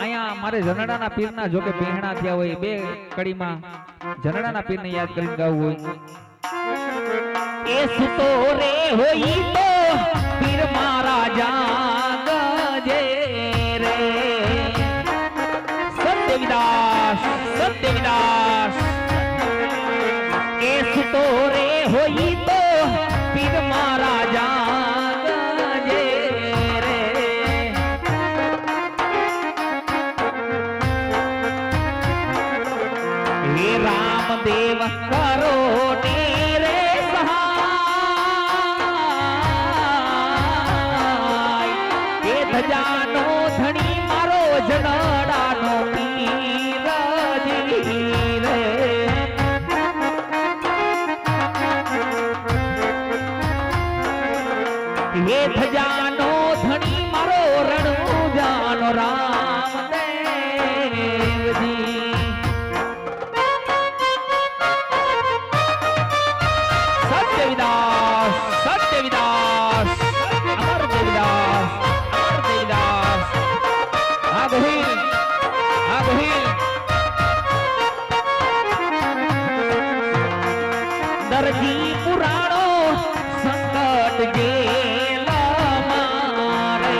અહીંયા મારે જનડાના પીરના જો કે પહેણા થયા હોય બે કડીમાં જનડાના પીરને યાદ કરીને ગાવું હોય. એ સુતો રે તો પીર મારા જાગજે રે. સત્યવિદાસ સત્યવિદાસ એ સુતો રે હોઈ તો પીર મારા હે રામદેવ કરો રે સહાય. એ ધજાનો ધણી મારો જનડાનો હે ધજાનો ધણી મારો રણુજાનો રામદેવજી સત્યવિદાસ દેવીદાસ અમર દેવીદાસ અમર દેવીદાસ હા ગોહિલ હા ગોહિલ દરજી પુરાણો સંકટ મારે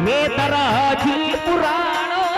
હે તરાજી